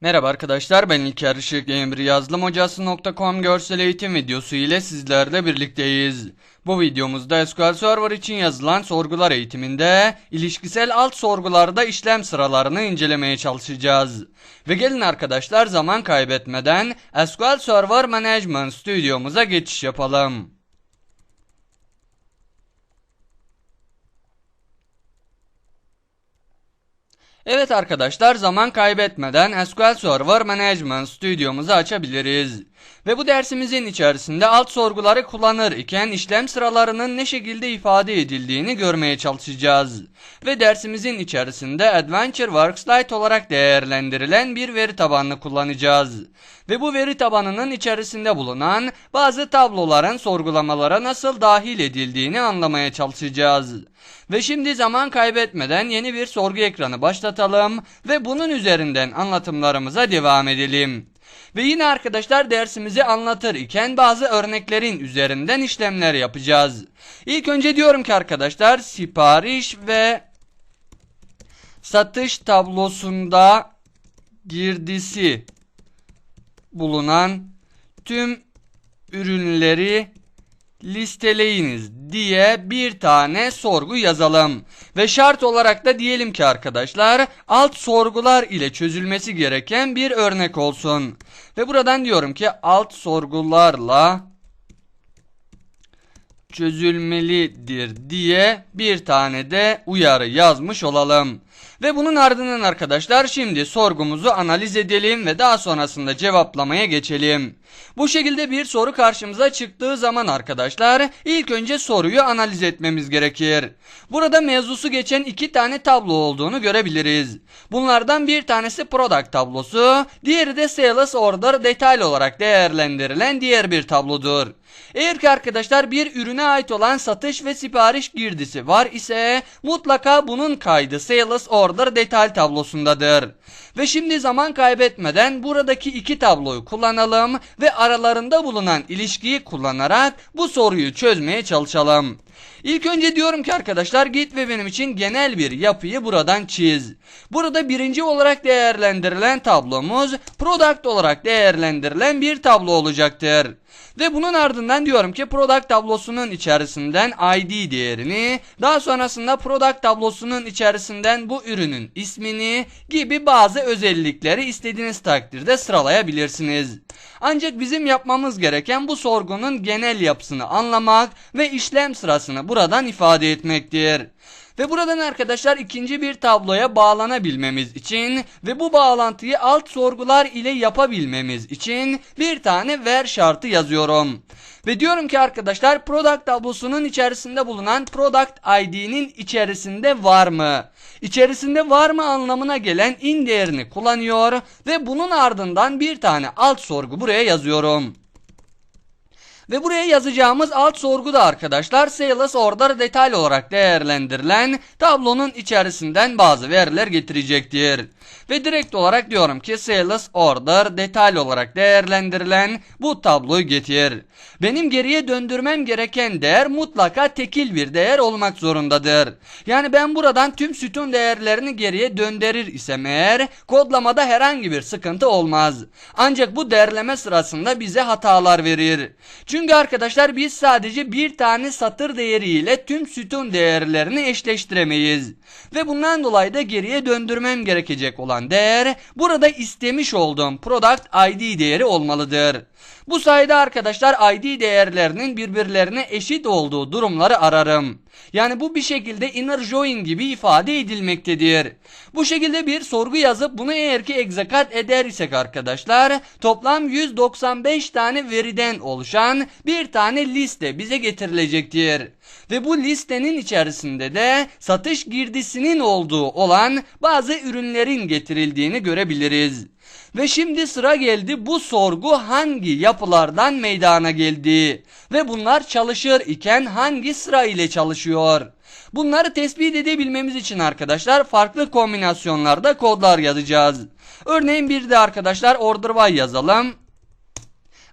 Merhaba arkadaşlar ben İlker Işık Emri yazılımhocası.com görsel eğitim videosu ile sizlerle birlikteyiz. Bu videomuzda SQL Server için yazılan sorgular eğitiminde ilişkisel alt sorgularda işlem sıralarını incelemeye çalışacağız. Ve gelin arkadaşlar zaman kaybetmeden SQL Server Management Studio'muza geçiş yapalım. Evet arkadaşlar zaman kaybetmeden SQL Server Management Studio'muzu açabiliriz. Ve bu dersimizin içerisinde alt sorguları kullanır iken işlem sıralarının ne şekilde ifade edildiğini görmeye çalışacağız. Ve dersimizin içerisinde Adventure Works Lite olarak değerlendirilen bir veri tabanını kullanacağız. Ve bu veri tabanının içerisinde bulunan bazı tabloların sorgulamalara nasıl dahil edildiğini anlamaya çalışacağız. Ve şimdi zaman kaybetmeden yeni bir sorgu ekranı başlatalım ve bunun üzerinden anlatımlarımıza devam edelim. Ve yine arkadaşlar dersimizi anlatır iken bazı örneklerin üzerinden işlemler yapacağız. İlk önce diyorum ki arkadaşlar sipariş ve satış tablosunda girdisi bulunan tüm ürünleri listeleyiniz diye bir tane sorgu yazalım. Ve şart olarak da diyelim ki arkadaşlar alt sorgular ile çözülmesi gereken bir örnek olsun. Ve buradan diyorum ki alt sorgularla çözülmelidir diye bir tane de uyarı yazmış olalım. Ve bunun ardından arkadaşlar şimdi sorgumuzu analiz edelim ve daha sonrasında cevaplamaya geçelim. Bu şekilde bir soru karşımıza çıktığı zaman arkadaşlar ilk önce soruyu analiz etmemiz gerekir. Burada mevzusu geçen iki tane tablo olduğunu görebiliriz. Bunlardan bir tanesi product tablosu, diğeri de sales order detaylı olarak değerlendirilen diğer bir tablodur. Eğer ki arkadaşlar bir ürüne ait olan satış ve sipariş girdisi var ise mutlaka bunun kaydı sales order detay tablosundadır. Ve şimdi zaman kaybetmeden buradaki iki tabloyu kullanalım ve aralarında bulunan ilişkiyi kullanarak bu soruyu çözmeye çalışalım. İlk önce diyorum ki arkadaşlar git ve benim için genel bir yapıyı buradan çiz. Burada birinci olarak değerlendirilen tablomuz product olarak değerlendirilen bir tablo olacaktır. Ve bunun ardından diyorum ki product tablosunun içerisinden ID değerini, daha sonrasında product tablosunun içerisinden bu ürünün ismini gibi bazı özellikleri istediğiniz takdirde sıralayabilirsiniz. Ancak bizim yapmamız gereken bu sorgunun genel yapısını anlamak ve işlem sırasını buradan ifade etmektir. Ve buradan arkadaşlar ikinci bir tabloya bağlanabilmemiz için ve bu bağlantıyı alt sorgular ile yapabilmemiz için bir tane ver şartı yazıyorum. Ve diyorum ki arkadaşlar product tablosunun içerisinde bulunan product ID'nin içerisinde var mı? İçerisinde var mı anlamına gelen in değerini kullanıyor ve bunun ardından bir tane alt sorgu buraya yazıyorum. Ve buraya yazacağımız alt sorgu da arkadaşlar sales order detaylı olarak değerlendirilen tablonun içerisinden bazı veriler getirecektir. Ve direkt olarak diyorum ki sales order detaylı olarak değerlendirilen bu tabloyu getir. Benim geriye döndürmem gereken değer mutlaka tekil bir değer olmak zorundadır. Yani ben buradan tüm sütun değerlerini geriye döndürür isem eğer kodlamada herhangi bir sıkıntı olmaz. Ancak bu derleme sırasında bize hatalar verir. Çünkü arkadaşlar biz sadece bir tane satır değeriyle tüm sütun değerlerini eşleştiremeyiz. Ve bundan dolayı da geriye döndürmem gerekecek olan değer burada istemiş olduğum product ID değeri olmalıdır. Bu sayede arkadaşlar ID değerlerinin birbirlerine eşit olduğu durumları ararım. Yani bu bir şekilde inner join gibi ifade edilmektedir. Bu şekilde bir sorgu yazıp bunu eğer ki execute eder isek arkadaşlar toplam 195 tane veriden oluşan bir tane liste bize getirilecektir. Ve bu listenin içerisinde de satış girdisinin olduğu olan bazı ürünlerin getirildiğini görebiliriz. Ve şimdi sıra geldi bu sorgu hangi yapılardan meydana geldi ve bunlar çalışır iken hangi sıra ile çalışıyor. Bunları tespit edebilmemiz için arkadaşlar farklı kombinasyonlarda kodlar yazacağız. Örneğin bir de arkadaşlar order by yazalım.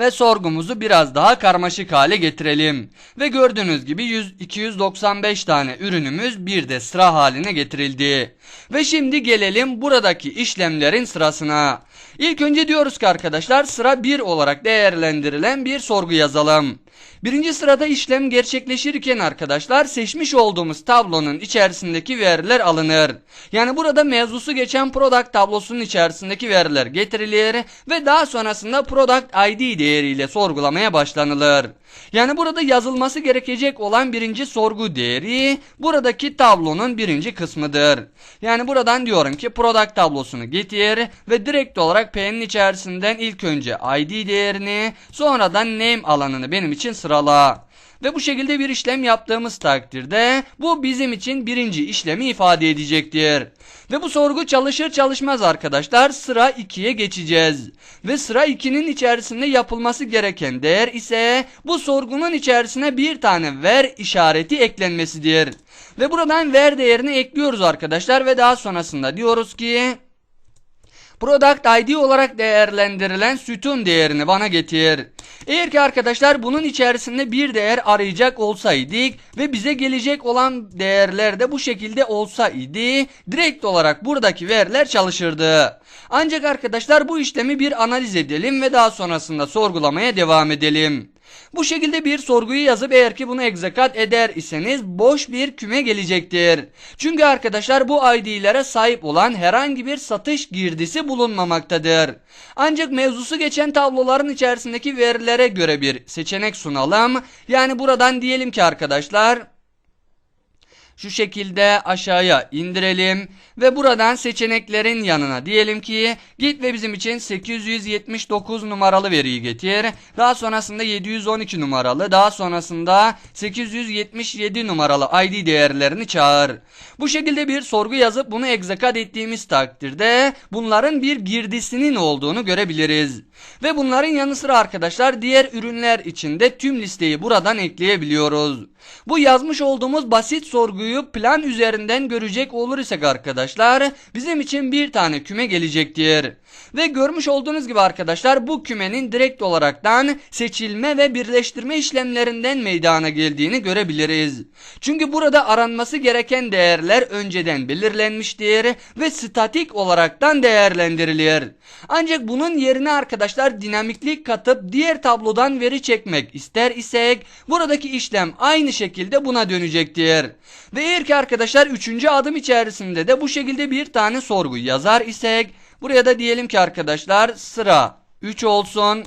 Ve sorgumuzu biraz daha karmaşık hale getirelim. Ve gördüğünüz gibi 100, 295 tane ürünümüz bir de sıra haline getirildi. Ve şimdi gelelim buradaki işlemlerin sırasına. İlk önce diyoruz ki arkadaşlar sıra 1 olarak değerlendirilen bir sorgu yazalım. Birinci sırada işlem gerçekleşirken arkadaşlar seçmiş olduğumuz tablonun içerisindeki veriler alınır. Yani burada mevzusu geçen product tablosunun içerisindeki veriler getirilir ve daha sonrasında product ID değeriyle sorgulamaya başlanılır. Yani burada yazılması gerekecek olan birinci sorgu değeri buradaki tablonun birinci kısmıdır. Yani buradan diyorum ki product tablosunu getir ve direkt olarak P'nin içerisinden ilk önce ID değerini sonradan name alanını benim için sırala. Ve bu şekilde bir işlem yaptığımız takdirde bu bizim için birinci işlemi ifade edecektir. Ve bu sorgu çalışır çalışmaz arkadaşlar sıra 2'ye geçeceğiz. Ve sıra 2'nin içerisinde yapılması gereken değer ise bu sorgunun içerisine bir tane ver işareti eklenmesidir. Ve buradan ver değerini ekliyoruz arkadaşlar ve daha sonrasında diyoruz ki Product ID olarak değerlendirilen sütun değerini bana getir. Eğer ki arkadaşlar bunun içerisinde bir değer arayacak olsaydık ve bize gelecek olan değerler de bu şekilde olsaydı direkt olarak buradaki veriler çalışırdı. Ancak arkadaşlar bu işlemi bir analiz edelim ve daha sonrasında sorgulamaya devam edelim. Bu şekilde bir sorguyu yazıp eğer ki bunu egzekat eder iseniz boş bir küme gelecektir. Çünkü arkadaşlar bu ID'lere sahip olan herhangi bir satış girdisi bulunmamaktadır. Ancak mevzusu geçen tabloların içerisindeki verilere göre bir seçenek sunalım. Yani buradan diyelim ki arkadaşlar şu şekilde aşağıya indirelim ve buradan seçeneklerin yanına diyelim ki git ve bizim için 879 numaralı veriyi getir. Daha sonrasında 712 numaralı, daha sonrasında 877 numaralı ID değerlerini çağır. Bu şekilde bir sorgu yazıp bunu egzekat ettiğimiz takdirde bunların bir girdisinin olduğunu görebiliriz. Ve bunların yanı sıra arkadaşlar diğer ürünler için de tüm listeyi buradan ekleyebiliyoruz. Bu yazmış olduğumuz basit sorguyu plan üzerinden görecek olur isek arkadaşlar bizim için bir tane küme gelecektir. Ve görmüş olduğunuz gibi arkadaşlar bu kümenin direkt olaraktan seçilme ve birleştirme işlemlerinden meydana geldiğini görebiliriz. Çünkü burada aranması gereken değerler önceden belirlenmiştir ve statik olaraktan değerlendirilir. Ancak bunun yerine arkadaşlar dinamiklik katıp diğer tablodan veri çekmek ister isek buradaki işlem aynı şekilde buna dönecektir. Ve eğer ki arkadaşlar üçüncü adım içerisinde de bu şekilde bir tane sorgu yazar isek buraya da diyelim ki arkadaşlar sıra 3 olsun.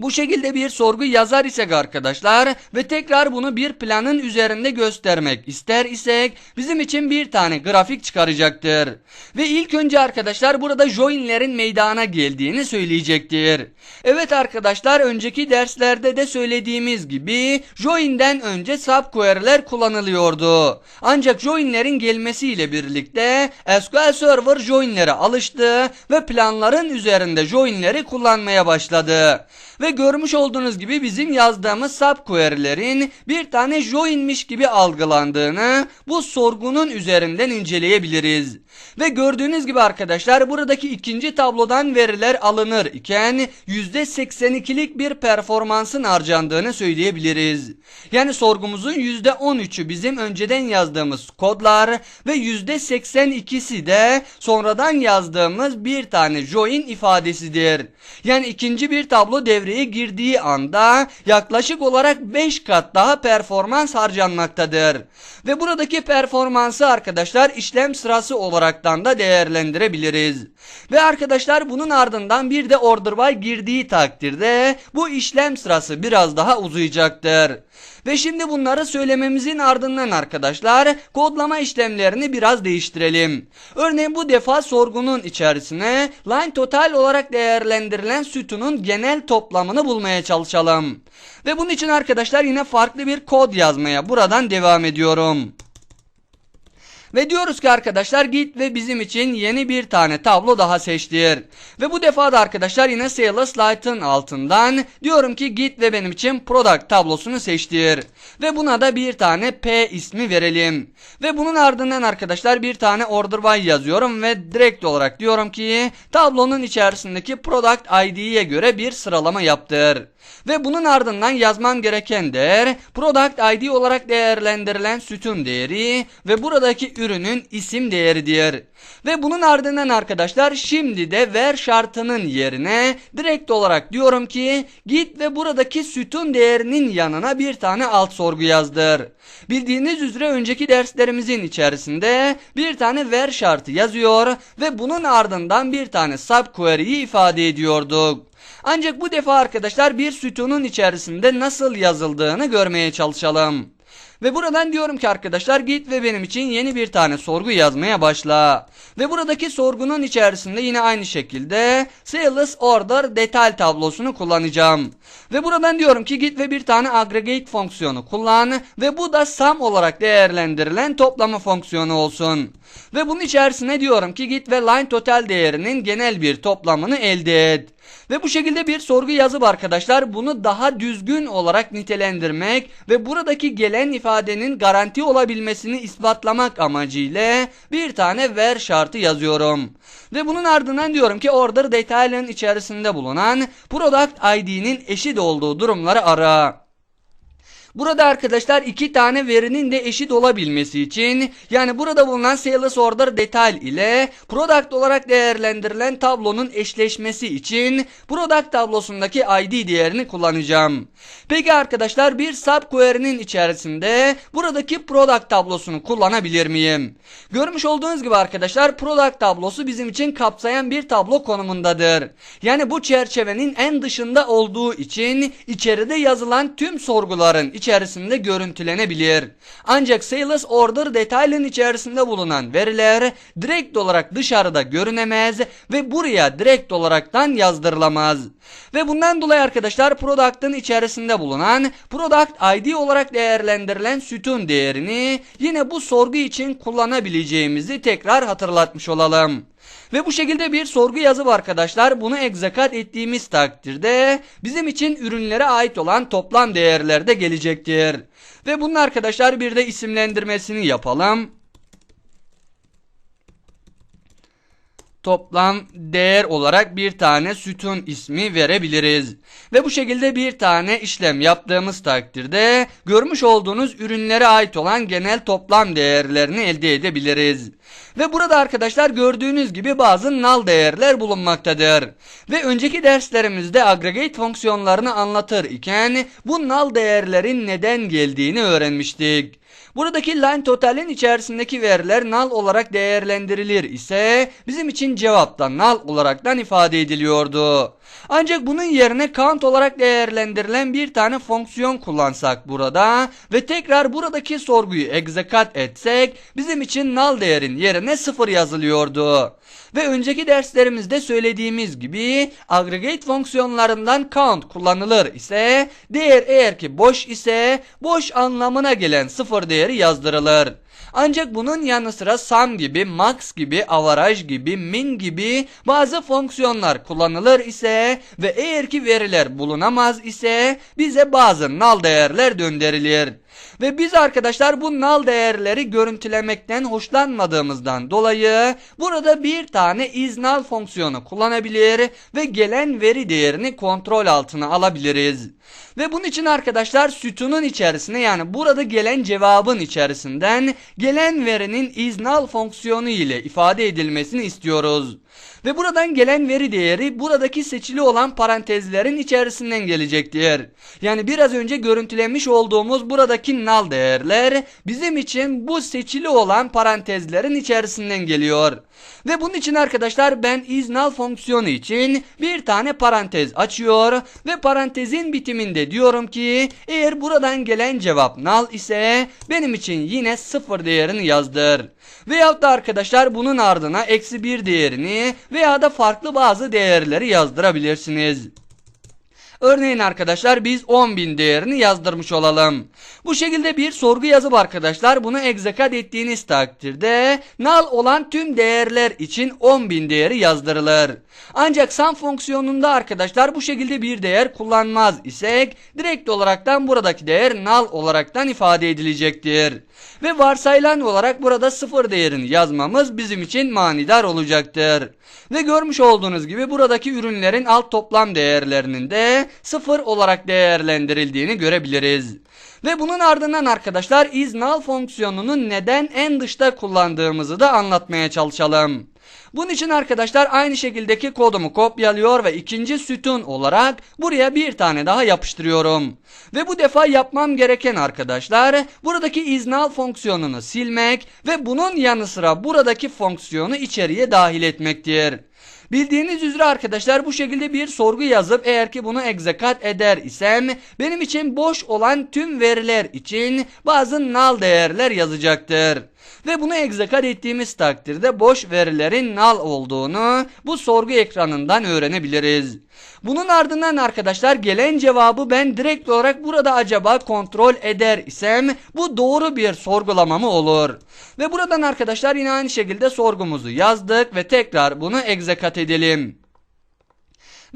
Bu şekilde bir sorgu yazar isek arkadaşlar ve tekrar bunu bir planın üzerinde göstermek ister isek bizim için bir tane grafik çıkaracaktır. Ve ilk önce arkadaşlar burada joinlerin meydana geldiğini söyleyecektir. Evet arkadaşlar önceki derslerde de söylediğimiz gibi join'den önce subquery'ler kullanılıyordu. Ancak joinlerin gelmesiyle birlikte SQL Server joinlere alıştı ve planların üzerinde joinleri kullanmaya başladı. Ve görmüş olduğunuz gibi bizim yazdığımız subquery'lerin bir tane join'miş gibi algılandığını bu sorgunun üzerinden inceleyebiliriz. Ve gördüğünüz gibi arkadaşlar buradaki ikinci tablodan veriler alınır iken %82'lik bir performansın harcandığını söyleyebiliriz. Yani sorgumuzun %13'ü bizim önceden yazdığımız kodlar ve %82'si de sonradan yazdığımız bir tane join ifadesidir. Yani ikinci bir tablo devreye girdiği anda yaklaşık olarak 5 kat daha performans harcanmaktadır. Ve buradaki performansı arkadaşlar işlem sırası olaraktan da değerlendirebiliriz. Ve arkadaşlar bunun ardından bir de order by girdiği takdirde bu işlem sırası biraz daha uzayacaktır. Ve şimdi bunları söylememizin ardından arkadaşlar kodlama işlemlerini biraz değiştirelim. Örneğin bu defa sorgunun içerisine line total olarak değerlendirilen sütunun genel toplamını bulmaya çalışalım. Ve bunun için arkadaşlar yine farklı bir kod yazmaya buradan devam ediyorum. Ve diyoruz ki arkadaşlar git ve bizim için yeni bir tane tablo daha seçtir. Ve bu defa da arkadaşlar yine Sales Light'ın altından diyorum ki git ve benim için product tablosunu seçtir. Ve buna da bir tane P ismi verelim. Ve bunun ardından arkadaşlar bir tane order by yazıyorum ve direkt olarak diyorum ki tablonun içerisindeki product ID'ye göre bir sıralama yaptır. Ve bunun ardından yazman gereken değer product ID olarak değerlendirilen sütun değeri ve buradaki ürünün isim değeridir. Ve bunun ardından arkadaşlar şimdi de ver şartının yerine direkt olarak diyorum ki git ve buradaki sütun değerinin yanına bir tane alt sorgu yazdır. Bildiğiniz üzere önceki derslerimizin içerisinde bir tane ver şartı yazıyor ve bunun ardından bir tane subquery'yi ifade ediyorduk. Ancak bu defa arkadaşlar bir sütunun içerisinde nasıl yazıldığını görmeye çalışalım. Ve buradan diyorum ki arkadaşlar git ve benim için yeni bir tane sorgu yazmaya başla. Ve buradaki sorgunun içerisinde yine aynı şekilde sales order detay tablosunu kullanacağım. Ve buradan diyorum ki git ve bir tane aggregate fonksiyonu kullan ve bu da sum olarak değerlendirilen toplama fonksiyonu olsun. Ve bunun içerisine diyorum ki git ve line total değerinin genel bir toplamını elde et. Ve bu şekilde bir sorgu yazıp arkadaşlar bunu daha düzgün olarak nitelendirmek ve buradaki gelen ifadenin garanti olabilmesini ispatlamak amacıyla bir tane ver şartı yazıyorum. Ve bunun ardından diyorum ki order detayların içerisinde bulunan product id'nin eşit olduğu durumları ara. Burada arkadaşlar iki tane verinin de eşit olabilmesi için yani burada bulunan sales order detail ile product olarak değerlendirilen tablonun eşleşmesi için product tablosundaki id değerini kullanacağım. Peki arkadaşlar bir subquery'nin içerisinde buradaki product tablosunu kullanabilir miyim? Görmüş olduğunuz gibi arkadaşlar product tablosu bizim için kapsayan bir tablo konumundadır. Yani bu çerçevenin en dışında olduğu için içeride yazılan tüm sorguların içerisinde görüntülenebilir. Ancak sales order detayının içerisinde bulunan veriler direkt olarak dışarıda görünemez ve buraya direkt olaraktan yazdırılamaz. Ve bundan dolayı arkadaşlar product'ın içerisinde bulunan product ID olarak değerlendirilen sütun değerini yine bu sorgu için kullanabileceğimizi tekrar hatırlatmış olalım. Ve bu şekilde bir sorgu yazıp arkadaşlar bunu execute ettiğimiz takdirde bizim için ürünlere ait olan toplam değerler de gelecektir. Ve bunun arkadaşlar bir de isimlendirmesini yapalım. Toplam değer olarak bir tane sütun ismi verebiliriz. Ve bu şekilde bir tane işlem yaptığımız takdirde görmüş olduğunuz ürünlere ait olan genel toplam değerlerini elde edebiliriz. Ve burada arkadaşlar gördüğünüz gibi bazı null değerler bulunmaktadır. Ve önceki derslerimizde aggregate fonksiyonlarını anlatır iken bu null değerlerin neden geldiğini öğrenmiştik. Buradaki line totalin içerisindeki veriler null olarak değerlendirilir ise bizim için cevapta null olaraktan ifade ediliyordu. Ancak bunun yerine count olarak değerlendirilen bir tane fonksiyon kullansak burada ve tekrar buradaki sorguyu execute etsek bizim için null değerin yerine 0 yazılıyordu. Ve önceki derslerimizde söylediğimiz gibi aggregate fonksiyonlarından count kullanılır ise değer eğer ki boş ise boş anlamına gelen sıfır değeri yazdırılır. Ancak bunun yanı sıra sum gibi, max gibi, average gibi, min gibi bazı fonksiyonlar kullanılır ise ve eğer ki veriler bulunamaz ise bize bazı null değerler döndürülür. Ve biz arkadaşlar bu null değerleri görüntülemekten hoşlanmadığımızdan dolayı burada bir tane is null fonksiyonu kullanabilir ve gelen veri değerini kontrol altına alabiliriz. Ve bunun için arkadaşlar sütunun içerisine yani burada gelen cevabın içerisinden gelen verinin is null fonksiyonu ile ifade edilmesini istiyoruz. Ve buradan gelen veri değeri buradaki seçili olan parantezlerin içerisinden gelecektir. Yani biraz önce görüntülemiş olduğumuz buradaki null değerler bizim için bu seçili olan parantezlerin içerisinden geliyor. Ve bunun için arkadaşlar ben is null fonksiyonu için bir tane parantez açıyor ve parantezin bitiminde diyorum ki eğer buradan gelen cevap null ise benim için yine sıfır değerini yazdır. Veyahut da arkadaşlar bunun ardına eksi bir değerini veya da farklı bazı değerleri yazdırabilirsiniz. Örneğin arkadaşlar biz 10.000 değerini yazdırmış olalım. Bu şekilde bir sorgu yazıp arkadaşlar bunu egzekat ettiğiniz takdirde null olan tüm değerler için 10.000 değeri yazdırılır. Ancak sum fonksiyonunda arkadaşlar bu şekilde bir değer kullanmaz isek direkt olaraktan buradaki değer null olaraktan ifade edilecektir. Ve varsayılan olarak burada sıfır değerini yazmamız bizim için manidar olacaktır. Ve görmüş olduğunuz gibi buradaki ürünlerin alt toplam değerlerinin de sıfır olarak değerlendirildiğini görebiliriz. Ve bunun ardından arkadaşlar is null fonksiyonunu neden en dışta kullandığımızı da anlatmaya çalışalım. Bunun için arkadaşlar aynı şekildeki kodumu kopyalıyor ve ikinci sütun olarak buraya bir tane daha yapıştırıyorum. Ve bu defa yapmam gereken arkadaşlar buradaki is null fonksiyonunu silmek ve bunun yanı sıra buradaki fonksiyonu içeriye dahil etmektir. Bildiğiniz üzere arkadaşlar bu şekilde bir sorgu yazıp eğer ki bunu egzekat eder isem benim için boş olan tüm veriler için bazı null değerler yazacaktır. Ve bunu egzekat ettiğimiz takdirde boş verilerin null olduğunu bu sorgu ekranından öğrenebiliriz. Bunun ardından arkadaşlar gelen cevabı ben direkt olarak burada acaba kontrol eder isem bu doğru bir sorgulama mı olur? Ve buradan arkadaşlar yine aynı şekilde sorgumuzu yazdık ve tekrar bunu egzekat edelim.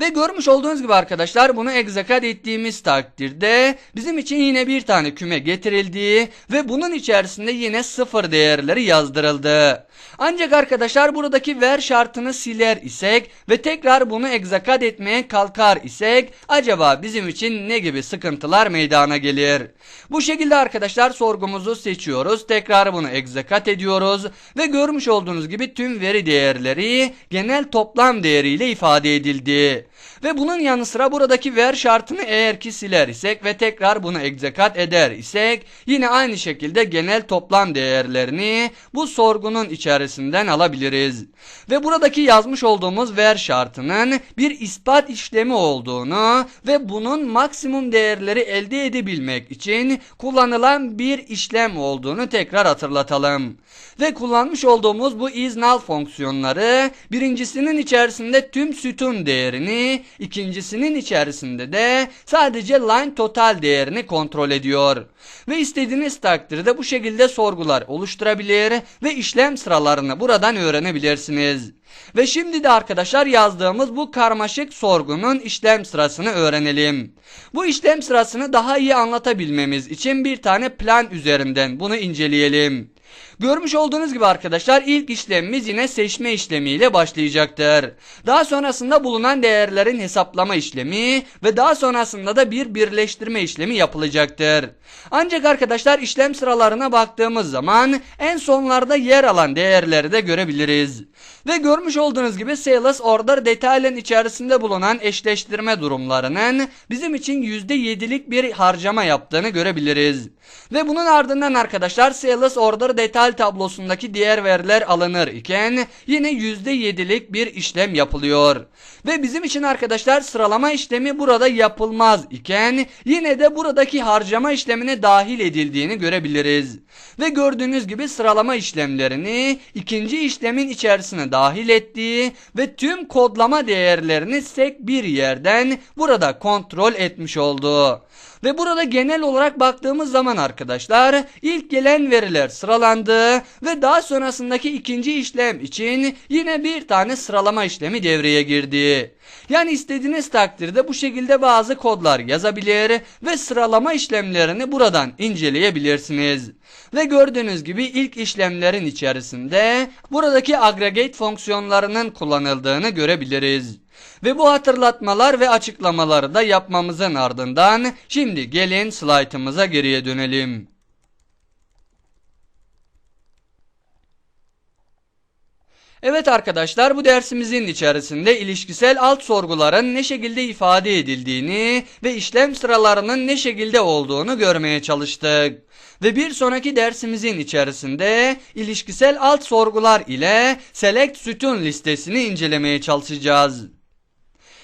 Ve görmüş olduğunuz gibi arkadaşlar bunu egzekat ettiğimiz takdirde bizim için yine bir tane küme getirildi ve bunun içerisinde yine sıfır değerleri yazdırıldı. Ancak arkadaşlar buradaki ver şartını siler isek ve tekrar bunu egzekat etmeye kalkar isek acaba bizim için ne gibi sıkıntılar meydana gelir? Bu şekilde arkadaşlar sorgumuzu seçiyoruz. Tekrar bunu egzekat ediyoruz ve görmüş olduğunuz gibi tüm veri değerleri genel toplam değeriyle ifade edildi. Ve bunun yanı sıra buradaki ver şartını eğer ki siler isek ve tekrar bunu egzekat eder isek yine aynı şekilde genel toplam değerlerini bu sorgunun içerisinden alabiliriz. Ve buradaki yazmış olduğumuz ver şartının bir ispat işlemi olduğunu ve bunun maksimum değerleri elde edebilmek için kullanılan bir işlem olduğunu tekrar hatırlatalım. Ve kullanmış olduğumuz bu is null fonksiyonları birincisinin içerisinde tüm sütun değerini, ikincisinin içerisinde de sadece line total değerini kontrol ediyor. Ve istediğiniz takdirde bu şekilde sorgular oluşturabilir ve işlem sıralarını buradan öğrenebilirsiniz. Ve şimdi de arkadaşlar yazdığımız bu karmaşık sorgunun işlem sırasını öğrenelim. Bu işlem sırasını daha iyi anlatabilmemiz için bir tane plan üzerinden bunu inceleyelim. Görmüş olduğunuz gibi arkadaşlar ilk işlemimiz yine seçme işlemiyle başlayacaktır. Daha sonrasında bulunan değerlerin hesaplama işlemi ve daha sonrasında da bir birleştirme işlemi yapılacaktır. Ancak arkadaşlar işlem sıralarına baktığımız zaman en sonlarda yer alan değerleri de görebiliriz. Ve görmüş olduğunuz gibi sales order detaylen içerisinde bulunan eşleştirme durumlarının bizim için %7'lik bir harcama yaptığını görebiliriz. Ve bunun ardından arkadaşlar sales order detay tablosundaki diğer veriler alınır iken yine %7'lik bir işlem yapılıyor. Ve bizim için arkadaşlar sıralama işlemi burada yapılmaz iken yine de buradaki harcama işlemine dahil edildiğini görebiliriz. Ve gördüğünüz gibi sıralama işlemlerini ikinci işlemin içerisine dahil ettiği ve tüm kodlama değerlerini tek bir yerden burada kontrol etmiş oldu. Ve burada genel olarak baktığımız zaman arkadaşlar ilk gelen veriler sıralandı ve daha sonrasındaki ikinci işlem için yine bir tane sıralama işlemi devreye girdi. Yani istediğiniz takdirde bu şekilde bazı kodlar yazabilir ve sıralama işlemlerini buradan inceleyebilirsiniz. Ve gördüğünüz gibi ilk işlemlerin içerisinde buradaki aggregate fonksiyonlarının kullanıldığını görebiliriz. Ve bu hatırlatmalar ve açıklamaları da yapmamızın ardından şimdi gelin slaytımıza geriye dönelim. Evet arkadaşlar bu dersimizin içerisinde ilişkisel alt sorguların ne şekilde ifade edildiğini ve işlem sıralarının ne şekilde olduğunu görmeye çalıştık. Ve bir sonraki dersimizin içerisinde ilişkisel alt sorgular ile select sütun listesini incelemeye çalışacağız.